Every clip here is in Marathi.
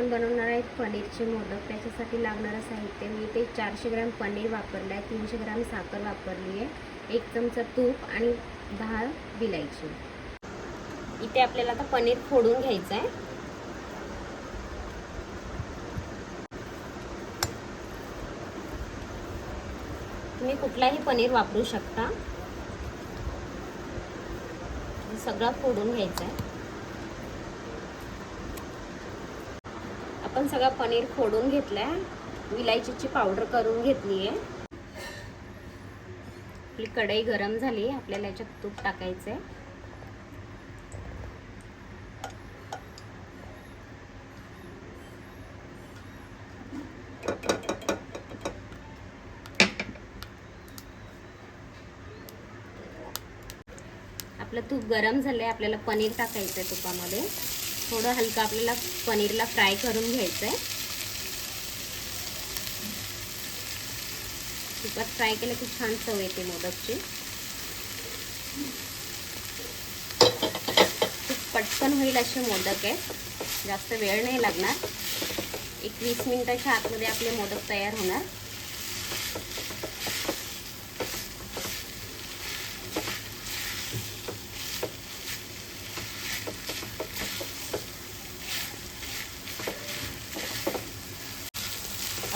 आपण बनवणार आहे पनीरचे मोदक. त्याच्यासाठी लागणारं साहित्य मी ते चारशे ग्रॅम पनीर वापरलं आहे तीनशे ग्रॅम साखर वापरली आहे एक चमचा तूप आणि दहा विलायची. इथे आपल्याला आता पनीर फोडून घ्यायचं आहे. तुम्ही कुठलाही पनीर वापरू शकता. सगळं फोडून घ्यायचं आहे. आपण सगळं पनीर फोडून घेतलंय. विलायचीची पावडर करून घेतली आहे आपली कढई गरम झाली आपल्याला याच्यात तूप टाकायचं आहे आपलं तूप गरम झालं आहे आपल्याला पनीर टाकायचं आहे तुपामध्ये. थोडं हलकं आपल्याला पनीरला फ्राय करून घ्यायचं आहे तुपात फ्राय केलं की छान चव येते मोदकची. खूप पटकन होईल असे मोदक आहेत जास्त वेळ नाही लागणार. एक वीस मिनिटाच्या आतमध्ये आपले मोदक तयार होणार.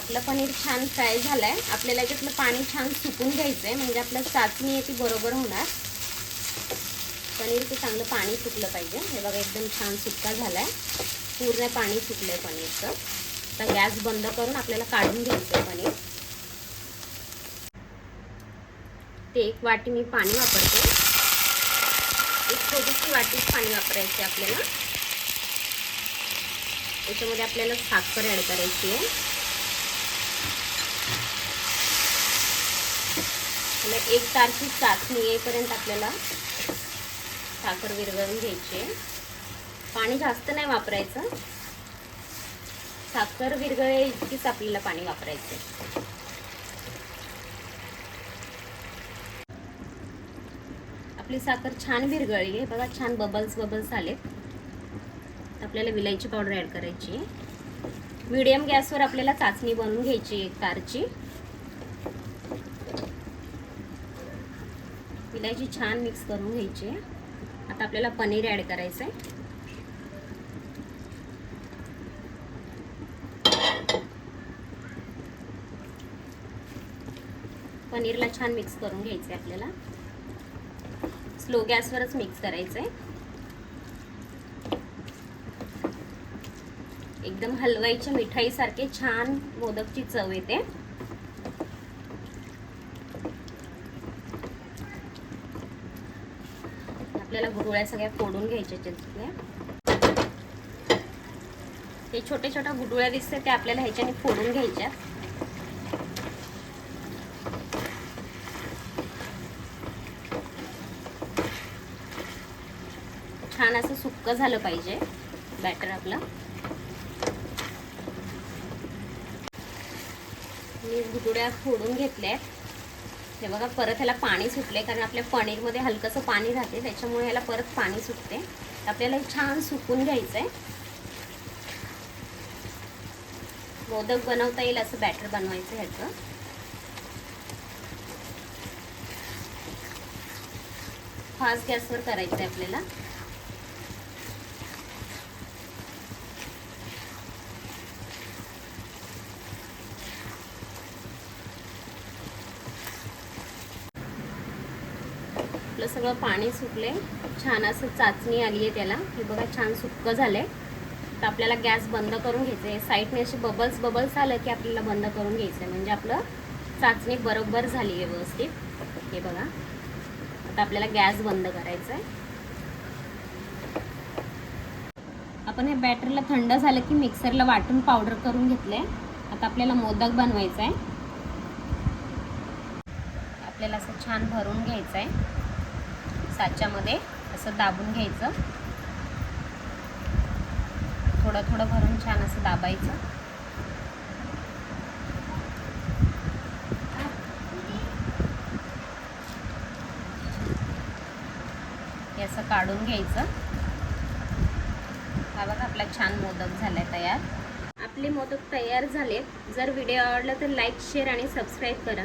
आपलं पनीर छान फ्राय झालं आहे आपल्याला याच्यातलं पाणी छान सुकून घ्यायचं आहे म्हणजे आपलं चाचणी आहे ती बरोबर होणार. पनीरचं चांगलं पाणी सुकलं पाहिजे. हे बघा एकदम छान सुक्का झाला आहे पूर्ण पाणी सुकलं आहे पनीरचं. आता गॅस बंद करून आपल्याला काढून घ्यायचं आहे पनीर. ते एक वाटी मी पाणी वापरते. एक छोटीशी वाटीच पाणी वापरायचे आपल्याला. त्याच्यामध्ये आपल्याला साखर ॲड करायची आहे. आणि एक तारची चाचणी येईपर्यंत आपल्याला साखर विरघळून घ्यायची आहे. पाणी जास्त नाही वापरायचं. साखर विरघळे इतकीच आपल्याला पाणी वापरायचं आपली साखर छान विरघळली आहे. बघा छान बबल्स बबल्स आलेत. आपल्याला विलायची पावडर ॲड करायची आहे. मीडियम गॅसवर आपल्याला चाचणी बनवून घ्यायची एक तारची विलायची छान मिक्स करून घ्यायची आहे. आता आपल्याला पनीर ॲड करायचं आहे पनीरला छान मिक्स करून घ्यायचं आहे आपल्याला. स्लो गॅसवरच मिक्स करायचं आहे एकदम हलवाईच्या मिठाईसारखे छान मोदकची चव येते. आपल्याला गुडोळ्या सगळ्या फोडून घ्यायच्या त्याच्यातल्या हे छोटे छोट्या गुडुळ्या दिसते ते आपल्याला ह्याच्याने फोडून घ्यायच्या. छान असं सुक्क झालं पाहिजे बॅटर आपलं. मी गुडुळ्या फोडून घेतल्या हे बघा परत ह्याला पाणी सुटले कारण आपल्या पनीरमध्ये हलकंसं पाणी राहते त्याच्यामुळे ह्याला परत पाणी सुटते आपल्याला छान सुकून घ्यायचं आहे मोदक बनवता येईल असं बॅटर बनवायचं ह्याचं. फास्ट गॅसवर करायचं आहे आपल्याला. आपलं सगळं पाणी सुकले छान असं चाचणी आली आहे त्याला. हे बघा छान सुक्क झालं आहे तर आपल्याला गॅस बंद करून घ्यायचं आहे साईडने असे बबल्स बबल्स आलं की आपल्याला बंद करून घ्यायचं आहे म्हणजे आपलं चाचणी बरोबर झाली आहे व्यवस्थित. हे बघा. आता आपल्याला गॅस बंद करायचा आहे आपण हे बॅटरला थंड झालं की मिक्सरला वाटून पावडर करून घेतलं आहे आता आपल्याला मोदक बनवायचा आहे आपल्याला असं छान भरून घ्यायचं आहे साच्यामध्ये असं दाबून घ्यायचं. थोडं थोडं भरून छान असं दाबायचं. हे असं काढून घ्यायचं. हा बघा आपला छान मोदक झालाय तयार. आपले मोदक तयार झाले जर व्हिडिओ आवडला तर लाईक शेअर आणि सबस्क्राईब करा.